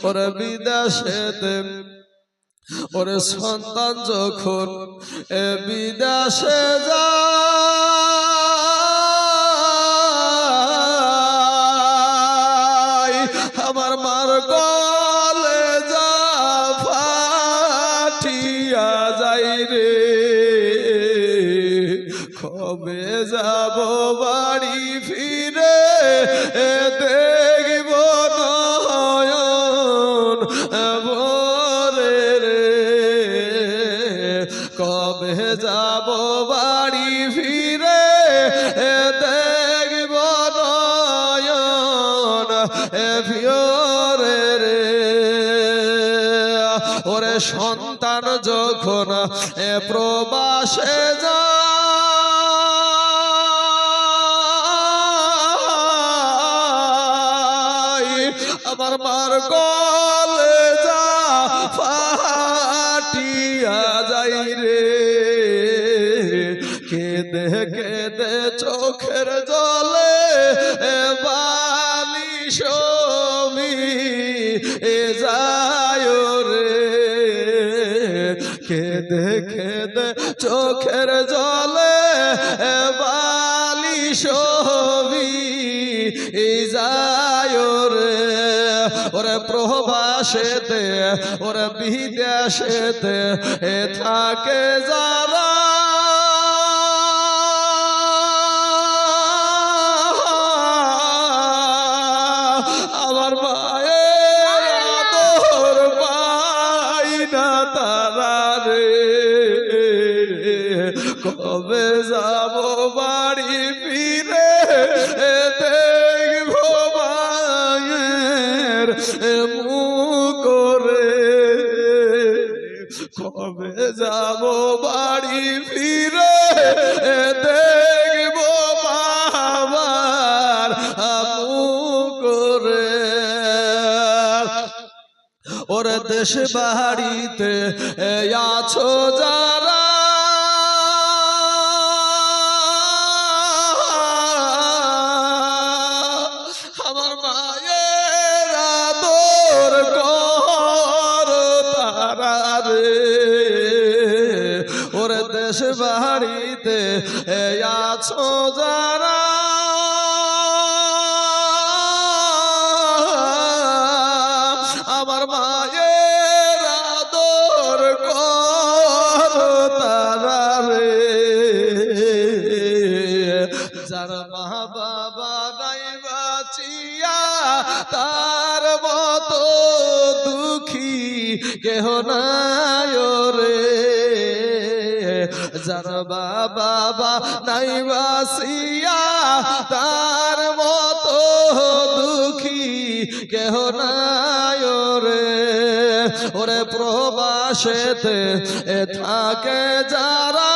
ওরে বিদেশেতে ওরে সন্তান যখন এ বিদেশে যায় ওরে সন্তান যখন এ প্রবাসে যা আমার মার গলে কেঁদে দে চোখের জলে বালি সবি যায় রে। ওরে প্রভাসেতে, ওরে বিদেশেতে এ থাকে যারা দেশ বাড়িতে আছো যারা। আমার মায়ের আদর তারা রে। ওরে দেশ বাড়িতে আছো যারা। কেহ রে। যার বাবা নাই বাসিয়া তার মতো দুঃখী কেহ নাই রে। ওরে প্রবাসেতে থাকে যারা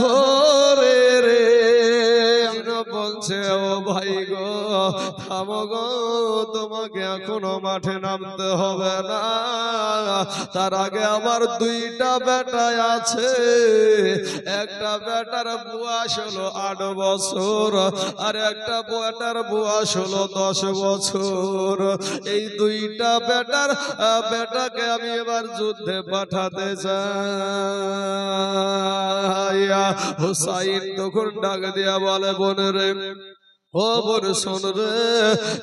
ভোরে রে। বলছে ও তোমাকে এখনও মাঠে নামতে হবে না। তার আগে আমার দুইটা বেটা আছে। একটা বেটার বয়স হলো আট বছর আর একটা বেটার বয়স হলো দশ বছর। এই দুইটা বেটার বেটাকে আমি এবার যুদ্ধে পাঠাতে চাই। হুসাইন তখন ডাক দিয়া বলে, বোন রে ও বোন রে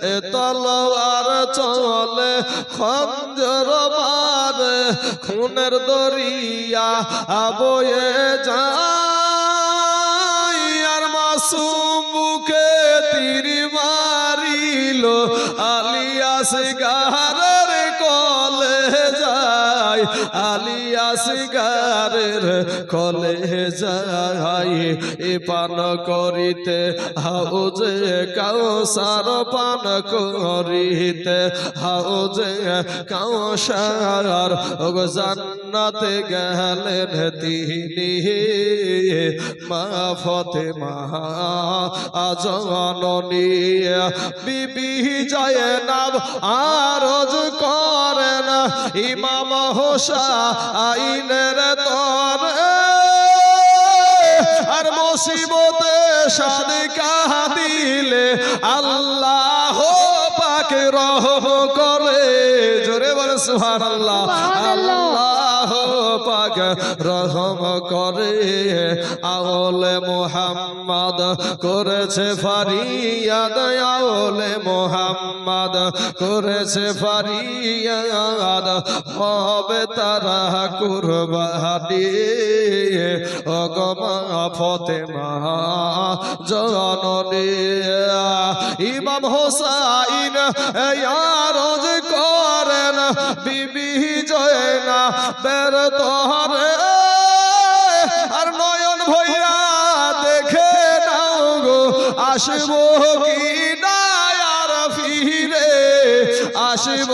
এ তলোয়ার চলে খঞ্জর মারে খুনের দরিয়া আবয়ে যার আর মাসুম বুকে তীর মারিল আলিয়াস গাহারের যায় কলে যাই এ পান করিতে, হাউজে কাউসার পান করিতে, হাউজে কাউসার জান্নাতে গেলেন তিনি। মা ফতে মা জননী বিবি জয় নাম আরজ করেন ইমাম হোসা আইনের তর। আর মুসিবতে সাদিকা দিলে আল্লাহ পাকে রহ করে। জোরে বলে সুহার আল্লাহ আল্লাহ পাক রহম করে আওলে মোহাম্মদ করেছে ফারিয়াদ আওলে মোহাম্মদ করেছে ফারিয়াদ, হবে তারা কুরবানি। অগমা ফতেমা, জননী, ইমাম হোসাইন ইয়ারজ করেন, বিবি জয়না বের তোহরে আর নয়ন ভইয়া দেখে নাও গো, আসব কি না আর ফিরে, আসব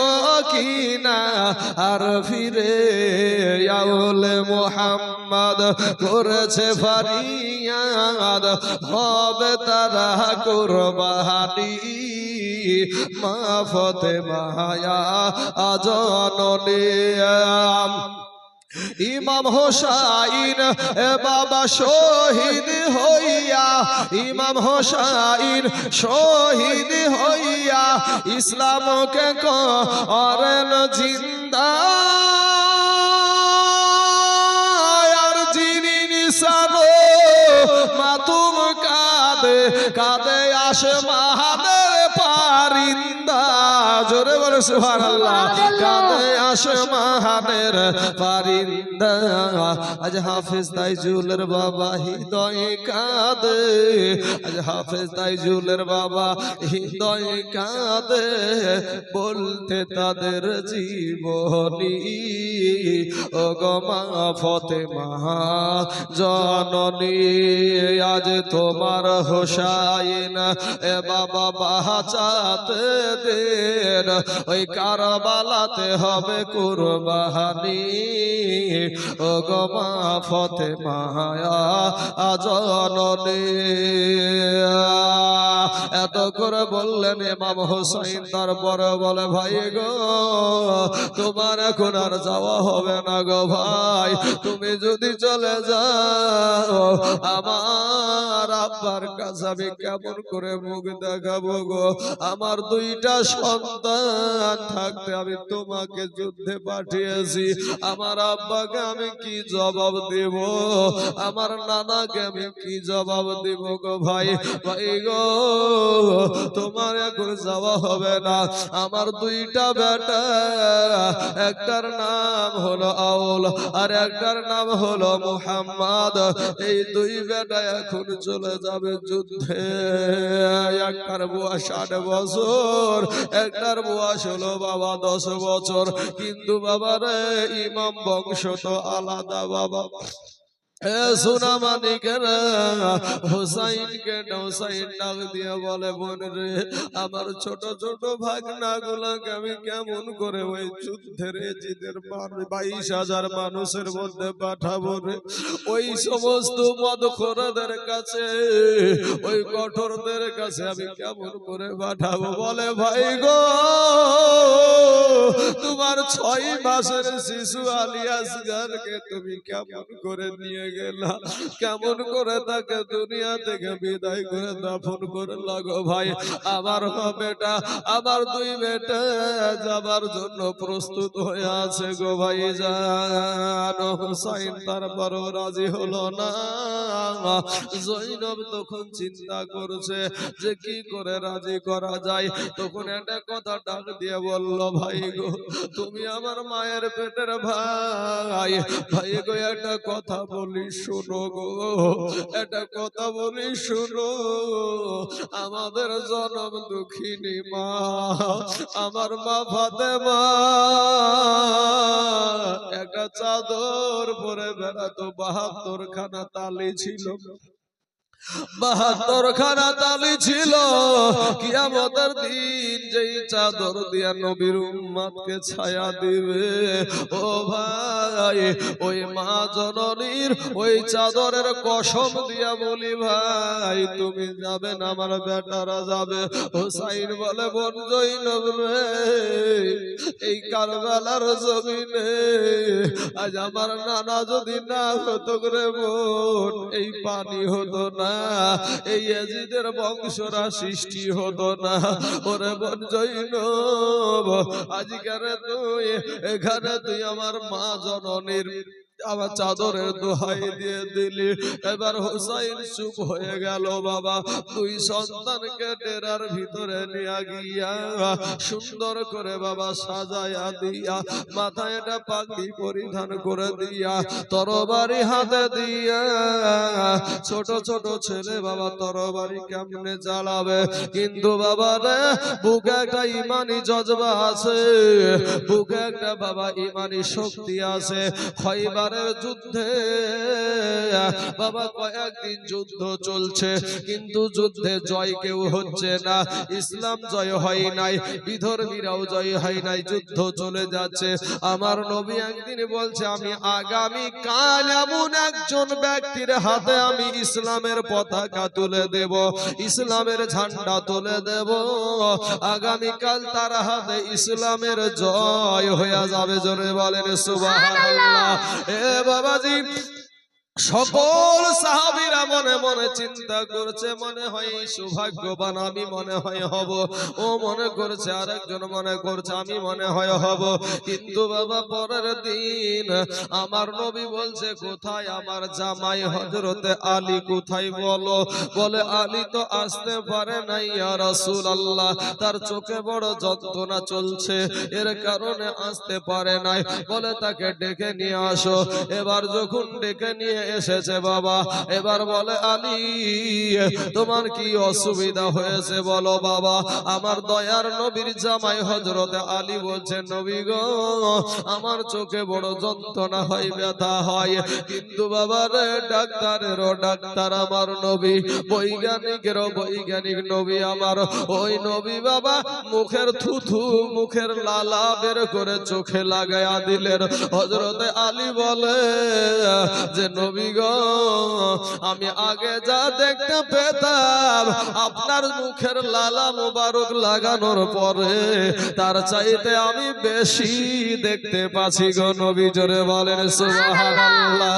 কি না আর ফিরে। আউলে মোহাম্মদ করেছে ফারিয়াদ, হবে তারা কুরবানি। মা ফতে মায়া আজননী ইমাম হোসাইন বাবা শহীদ হইয়া, ইমাম হোসাইন শহীদ হইয়া, ইসলামকে করেন জিন্দা। আর যিনি নিশানো মাতুম কাঁদে কাঁদে আসে মাহাদের পারিন্দা জোরে বলে সুহার আল্লাহ কাঁদে আসে মাহাদের পারিন্দা আজ হাফিজ তাই জুলের বাবা হৃদয় কাঁদে। আজ হাফিজ তাই জুলের বাবা হৃদয় কাঁদে। বলতে তাদের জীবনী ও গমা ফতে মহা জননী আজ তোমার হোসাইন এ বাবা বাঁচাতে দেন। ওই কারবালাতে হবে কুরবানি। ও গমা ফতে মায়া জননী। এত করে বললেন এমাম হোসাইন তারপরে বলে, ভাই গো, তোমার এখন আর যাওয়া হবে না গো ভাই। তুমি যদি চলে যাও, আমার আব্বার কাছে আমি কেমন করে মুখ দেখাবো গো? আমার দুইটা সন্তান থাকতে আমি তোমাকে যুদ্ধে পাঠিয়েছি। আমার আব্বাকে আমি কি জবাব দেব? আমার নানাকে আমি কি জবাব দেব গো ভাই? ভাই গো, তোমার এখন যাওয়া হবে না। আমার দুইটা বেটা, একটার নাম হলো আউল আর একটার নাম হলো মুহাম্মদ। এই দুই বেটা এখন চলে যাবে যুদ্ধে। একটার বয়স ষাট বছর। একটার বয়স হলো বাবা দশ বছর। কিন্তু বাবা রে ইমাম বংশ তো আলাদা বাবা। সোনা মানিকের, হুসাইনকে হুসাইন ডাক দিয়ে বলে, বোন রে, আমার ছোট ছোট ভাগনা গুলাকে আমি কেমন করে ওই যুদ্ধের জিদের বাইশ হাজার মানুষের মধ্যে পাঠাবো রে? ওই সমস্ত মদখোরাদের কাছে, ওই কঠোরদের কাছে আমি কেমন করে পাঠাবো? বলে, ভাই গো, তোমার ছয় মাসের শিশু আলিয়াস গানকে তুমি কেমন করে নিয়ে কেমন করে তাকে দুনিয়া থেকে বিদায় করে দাফন করে লাগো ভাই? আমার বেটা, আমার দুই যাবার জন্য প্রস্তুত হয়ে আছে গো ভাই জান। হুসাইন রাজি হলো না। জৈনব তখন চিন্তা করছে যে কি করে রাজি করা যায়। তখন একটা কথা ডাক দিয়ে বলল, ভাই গো, তুমি আমার মায়ের পেটের ভাই। ভাই গো, একটা কথা বলি। বলি শুনো গো, একটা কথা বলি শুনো। আমাদের জনম দুঃখিনী মা, আমার মা ফাতেমা। একটা চাদর পরে বেড়াতো বাহাত্তর খানা তালি ছিল। বাহাত্তর খানা তালি ছিল। কিয়ামতের দিন যেই চাদর দিয়া নবীর উম্মাদকে ছায়া দিবে। ও ভাই, ওই মা জননীর ওই চাদরের কসম দিয়া বলি ভাই, তুমি যাবে না, আমার বেটারা যাবে। হোসাইন বলে, বোন জৈনব রে, এই কারবালার জমিনে আজ আমার নানা যদি না হতো রে বোন, এই পানি হতো না। এই এজিদের বংশরা সৃষ্টি হতো না। ওরে বোন জৈনব, আজকের তুই, এখানে তুই আমার মা জননীর আমার চাদরের দোহাই দিয়ে দিলি। এবার হোসাইন চুপ হয়ে গেল বাবা। দুই সন্তানকে ডেরার ভিতরে নিয়ে গিয়া সুন্দর করে বাবা সাজায়া দিয়া মাথায় একটা পাগড়ি পরিধান করে দিয়া তরবারি হাতে দিয়া ছোট ছোট ছেলে বাবা তরবারি কেমনে জ্বালাবে? কিন্তু বাবা রে বুকে একটা ইমানি জজবা আছে বুকে একটা বাবা ইমানি শক্তি আছে। খয়বারের যুদ্ধে। বাবা, কয়েকদিন যুদ্ধ চলছে, কিন্তু যুদ্ধে জয় কেউ হচ্ছে না। ইসলাম জয় হয় নাই, বিধর্মীরাও জয় হয় নাই, যুদ্ধ চলে যাচ্ছে। আমার নবী একদিন বলছে, আমি আগামী কাল এমন একজন ব্যক্তির হাতে আমি ইসলামের পতাকা তুলে দেব, ইসলামের ঝান্ডা তুলে দেব। আগামীকাল তার হাতে ইসলামের জয় হয়ে যাবে। জোরে বলেন, সুবহানাল্লাহ। এ বাবাজি সকল সাহাবীরা মনে মনে চিন্তা করছে, মনে হয় সৌভাগ্যবান, আমি মনে হয় হব। ও মনে করছে, আরেকজন মনে করছে, আমি মনে হয় হব। কিন্তু বাবা, পরের দিন আমার নবী বলছে, কোথায় আমার জামাই হজরতে আলী? কোথায় বলো? বলে, আলী তো আসতে পারে নাই রাসূল আল্লাহ তার চোখে বড় যন্ত্রণা চলছে, এর কারণে আসতে পারে নাই। বলে, তাকে ডেকে নিয়ে আসো। এবার যখন ডেকে নিয়ে এসেছে বাবা। এবার বলে, আলী, তোমার কি অসুবিধা হয়েছে বলো বাবা? আমার দয়ার নবীর জামাই হজরত আলী বলছেন নবী গো, আমার চোখে বড় যন্ত্রণা হয়, ব্যথা হয়। কিন্তু বাবা রে, ডাক্তারেরও ডাক্তার আমার নবী। বৈজ্ঞানিকেরও বৈজ্ঞানিক নবী আমার। ওই নবী বাবা, মুখের থুথু, মুখের লালা বের করে চোখে লাগায়া দিলেন। হজরতে আলী বলে যে, নবী গো আমি আগে যা দেখতে পেতাম আপনার মুখের লালা মুবারক লাগানোর পরে তার চাইতে আমি বেশি দেখতে পাচ্ছি গো নবী জোরে বলেন সুবহানাল্লাহ।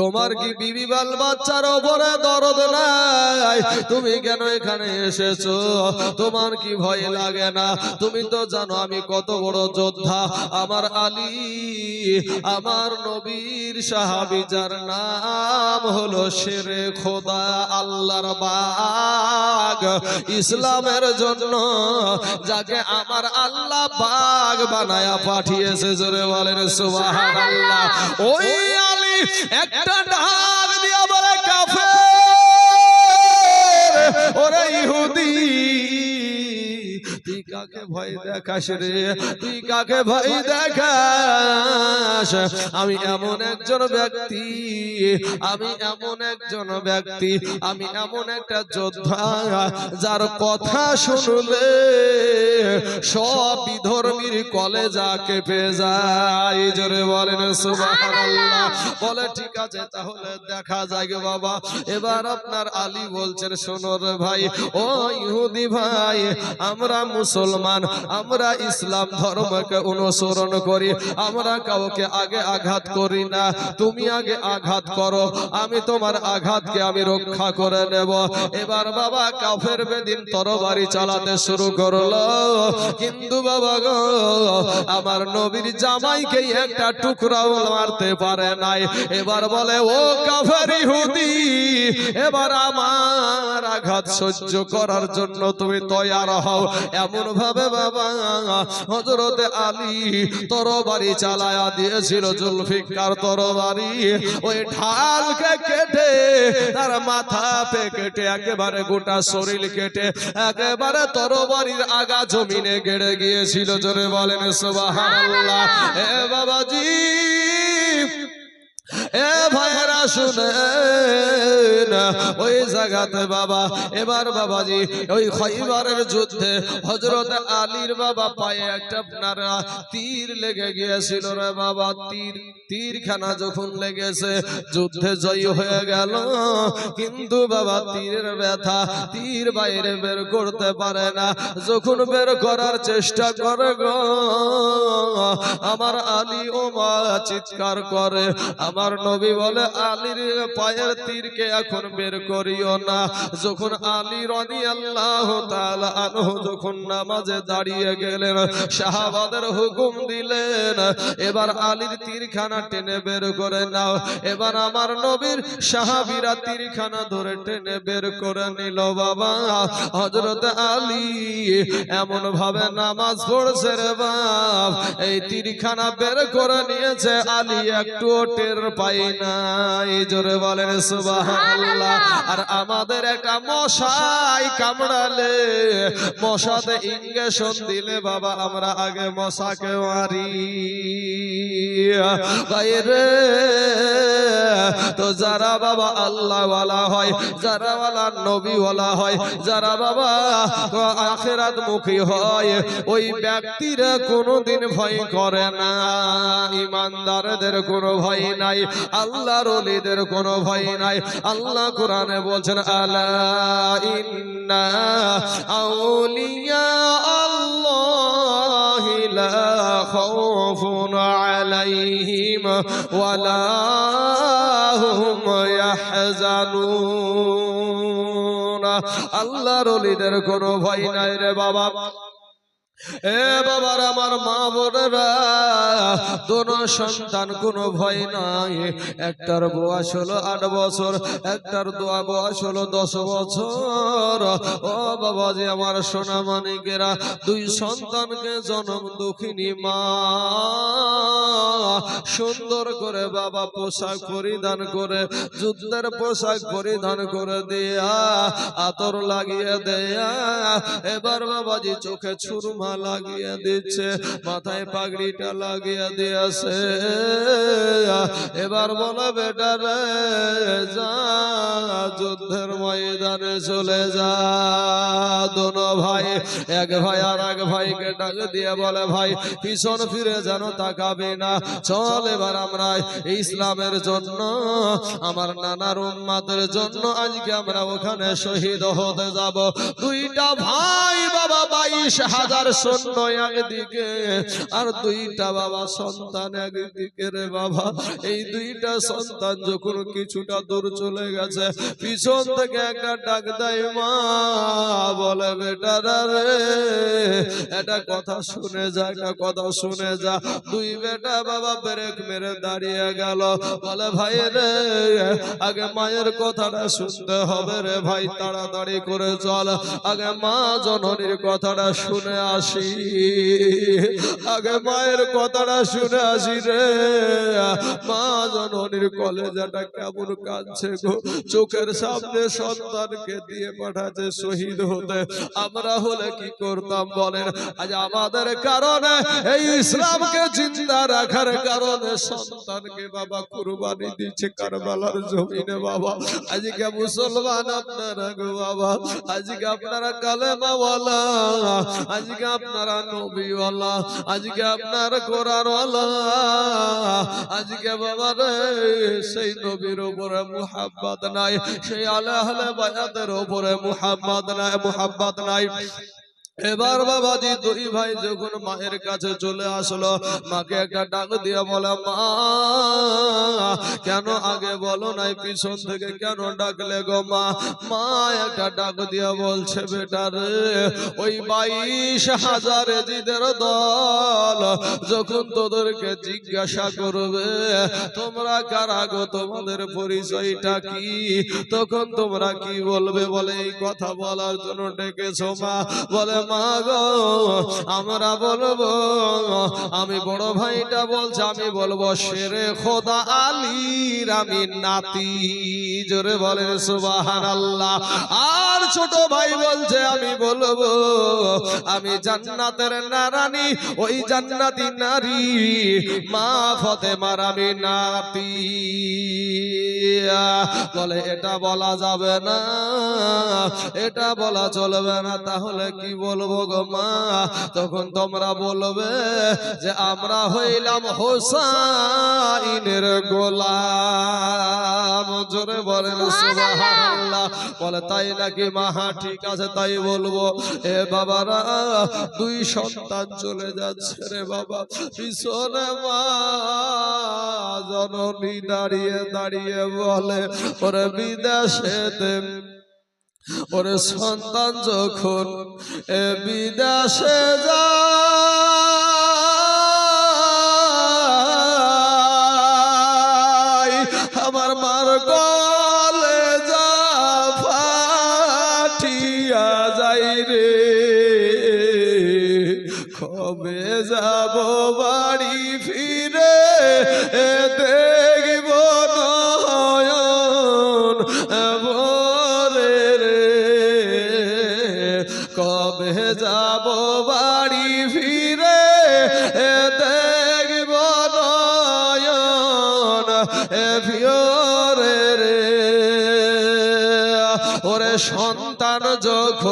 তোমার কি বিবি বাল বাচ্চার ওপরে দরদ নাই? তুমি কেন এখানে এসেছ? তোমার কি ভয় লাগে না? তুমি তো জানো আমি কত বড় যোদ্ধা। আমার আলী, আমার নবীর সাহাবি, যার নাম হলো শেরে খোদা, আল্লাহর বাগ। ইসলামের জন্য যাকে আমার আল্লাহ বাগ বানায়া পাঠিয়েছে, জোরে বলেন সুবহানাল্লাহ। ওই একটা ডাক দিয়া বলে কাফের! ওরে ইহুদি। তুই কাকে ভয় দেখাস রে? তুই কাকে ভয় দেখাস? আমি এমন একজন ব্যক্তি আমি এমন একজন ব্যক্তি আমি এমন একটা যোদ্ধা যার কথা শুনলে সব বিধর্মীর কলেজা কেঁপে যায়। জোরে বলেন সুবহানাল্লাহ। বলে ঠিক আছে তাহলে দেখা যায় গে বাবা। এবার আপনার আলী বলছেন শোনো রে ভাই ও ইহুদি ভাই আমরা মুসলমান, আমরা ইসলাম ধর্মকে অনুসরণ করি, আমরা কাউকে আগে আঘাত করি না। তুমি আগে আঘাত করো, আমি তোমার আঘাতকে আমি রক্ষা করে নেব। এবার বাবা কাফের বেদিন তরবারি চালাতে শুরু করল। কিন্তু বাবা গো, আমার নবীর জামাইকে একটা টুকরাও মারতে পারে নাই। এবার বলে, ও কাফের ইহুদি, এবার আমার আঘাত সহ্য করার জন্য তুমি তৈয়ার হও। এমন ভাবে বাবা হজরতে আলী তরবারি চালায়া দিয়েছিল জুলফিকার তরবারি। ওই ঢালকে কেটে, তার মাথা পে কেটে, একেবারে গোটা শরীর কেটে, একেবারে তরবারির আগা জমিনে গেড়ে গিয়েছিল। জোরে বলেন, সুবহানাল্লাহ। এ বাবাজি এ ভাইরা শুনে ওই জায়গাতে বাবা, এবার বাবাজি, ওই খৈবারের যুদ্ধে হজরত আলীর বাবা পায়ে একটা আপনার তীর লেগে গিয়েছিল রে বাবা, তীর, তীরখানা যখন লেগেছে, যুদ্ধে জয়ী হয়ে গেল। কিন্তু বাবা তীরের ব্যথা, তীর বাইরে বের করতে পারে না। যখন বের করার চেষ্টা করে গো, আমার আলী ও মা চিৎকার করে, আমার নবী বলে, আলীর পায়ের তীরকে এখন বের করিও না। যখন আলী রনি আল্লাহ আনহু যখন নামাজে দাঁড়িয়ে গেলেন, শাহাবাদের হুকুম দিলেন, এবার আলীর তীরখানা টেনে বের করে নাও। এবার আমার নবীর সাহাবিরা তীরখানা ধরে টেনে বের করে নিল, বাবা হজরত আলী এমন ভাবে নামাজ পড়ছে রে বাপ। এই তীরখানা বের করে নিয়েছে আলী একটু টের পাই নাই। জোরে বলেন সুবহানাল্লাহ। আর আমাদের একটা মশাই কামড়ালে মশাতে ইঞ্জেকশন দিলে বাবা আমরা আগে মশাকে মারি। বাইরে তো যারা বাবা আল্লাহ ওয়ালা হয় যারা ওয়ালা নবী ওয়ালা হয় যারা বাবা আখেরাত মুখী হয় ওই ব্যক্তিরা কোনোদিন ভয় করে না। ইমানদারদের কোনো ভয় নাই। আল্লাহর ওলিদের কোনো ভয় নাই। আল্লাহ কোরআনে বলছেন আল্লাহ আলাইহিম হুম আল্লাহর ওলিদের কোনো ভয় নাই রে বাবা। এ বাবার আমার মা বোনেরা, দোনো সন্তান, কোনো ভয় নাই। একটার বয়স হলো আট বছর, একটার দোয়া বয়স হলো দশ বছর। ও বাবাজি, আমার সোনা মানিকেরা, দুই সন্তানকে জন্ম দুঃখিনী মা। সুন্দর করে বাবা পোশাক পরিধান করে, যুদ্ধের পোশাক পরিধান করে দেয়া, আতর লাগিয়ে দেয়া। এবার বাবাজি চোখে ছুরমা লাগিয়ে দিচ্ছে, মাথায় পাগড়িটা লাগিয়ে দিয়েছে। এবার বলো বেটা রে, যা, যুদ্ধের ময়দানে চলে যা। দোনো ভাই, এক ভাই আর এক ভাইকে ডাক দিয়ে বলে, ভাই, পিছন ফিরে যেন তাকাবে না। চল এবার আমরা ইসলামের জন্য, আমার নানার উম্মাদের জন্য আজকে আমরা ওখানে শহীদ হতে যাব। দুইটা ভাই, বাবা, বাইশ হাজার সৈন্য একদিকে আর দুইটা বাবা সন্তান একদিকে রে বাবা। এই দুইটা সন্তান যখন কিছুটা দূর চলে গেছে, পিছন থেকে একটা ডাক দেয়, মা, বলে বেটা রে এটা কথা শুনে যা, একটা কথা শুনে যা। দুই বেটা বাবা ব্রেক মেরে দাঁড়িয়ে গেল, বলে, ভাই রে, আগে মায়ের কথাটা শুনতে হবে রে ভাই, তাড়াতাড়ি করে চল। আগে মা জননীর কথাটা শুনে আসি আগে মায়ের কথাটা শুনে আসি রে। মা জননীর কলেজাটা কেমন কাঁদছে গো। চোখের সামনে সন্তানকে দিয়ে পাঠাচ্ছে শহীদ হতে। আমরা হলে কি করতাম বলেন? আজ আমাদের কারণে, এই ইসলামকে জিন্দা রাখার কারণে সন্তানকে বাবা কুরবানি দিচ্ছে কারবালার জমিনে বাবা। আজকে মুসলমান আপনারা গো বাবা। আজকে আপনারা কালেমাওয়ালা। আজকে আপনারা নবীওয়ালা, আজকে আপনার কোরআনওয়ালা, আজকে বাবা রে, সেই নবীর উপরে মুহাব্বত নাই, সেই আলে আলে বায়াতের উপরে মুহাব্বত নাই মুহাব্বত নাই। এবার বাবা বাবাজি দুই ভাই যখন মায়ের কাছে চলে আসলো, মাকে একটা ডাক দিয়ে বলে, মা, কেন আগে বলো নাই পিছন থেকে কেন ডাকলে গো মা? মা একটা ডাক দিয়ে বলছে, বেটা রে, ওই বাইশ হাজার জিদের দল যখন তোদেরকে জিজ্ঞাসা করবে, তোমরা কারা গো, তোমাদের পরিচয়টা কি? তখন তোমরা কি বলবে বলে এই কথা বলার জন্য ডেকেছো মা। বলে মা গো আমরা বলব, আমি বড় ভাইটা বলছে, আমি বলব শেরে খোদা আলীর আমি নাতি। জোরে বলে সুবাহান আল্লাহ আর ছোট ভাই বলছে, আমি বলব, আমি জান্নাতের নারানি, ওই জান্নাতি নারী, মা ফতেমার আমি নাতি। বলে এটা বলা যাবে না এটা বলা চলবে না তাহলে কি বলব গো মা? তখন তোমরা বলবে যে আমরা হইলাম হোসাইনের গোলাম। জোরে বলেন সুবহানাল্লাহ। বলে তাই নাকি মা? হ্যাঁ, ঠিক আছে তাই বলব। এ বাবারা দুই সন্তান চলে যাচ্ছে রে বাবা। পিছনে মা জননী দাঁড়িয়ে দাঁড়িয়ে বলে ওরে বিদেশেতে ওরে সন্তান যখন এ বিদেশে যায়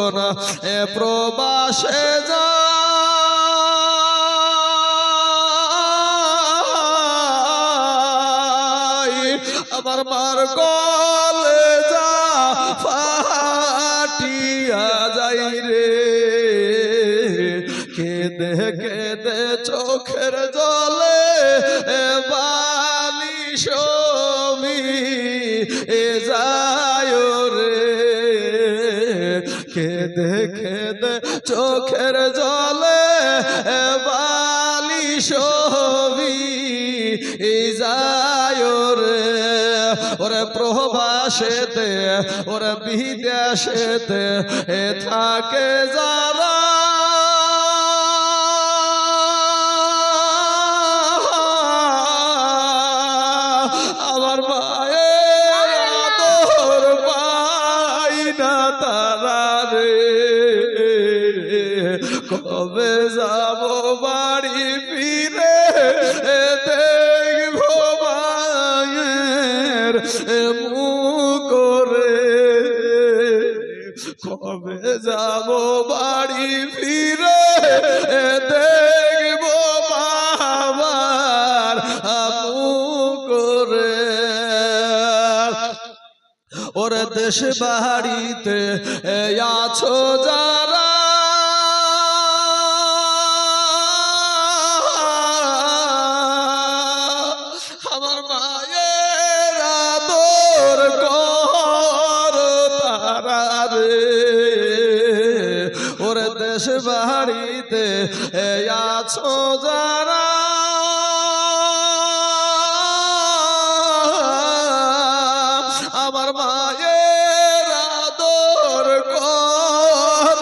যখন এ প্রবাসে আমার মার গলে যা ফাটিয়া যাই রে। কেঁদে কেঁদে চোখের কেঁদে দে চোখের জলে বালি সবি যায় রে। ওরে প্রভাসেতে, ওরে বিদেশেতে এ থাকে যারা কবে যাব বাড়ি ফিরে? দেখব করে। কবে যাব বাড়ি ফিরে? দেখব বাবার মুখ করে। ওরে দেশ বাড়িতে আছো যারা দেশ বাড়িতে আছো যারা। আমার মায়ের আদর কর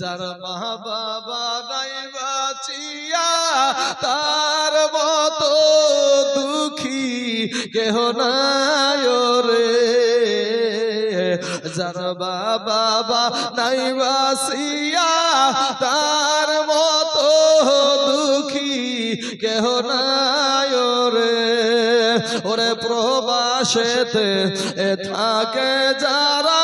তারা মা বাবা নাই বাঁচিয়া তার মতো দুঃখী কেহ নাই। বাবা নাই বাসিয়া তার মতো দুঃখী কেহ নাই রে ওরে প্রবাসেতে এ থাকে যারা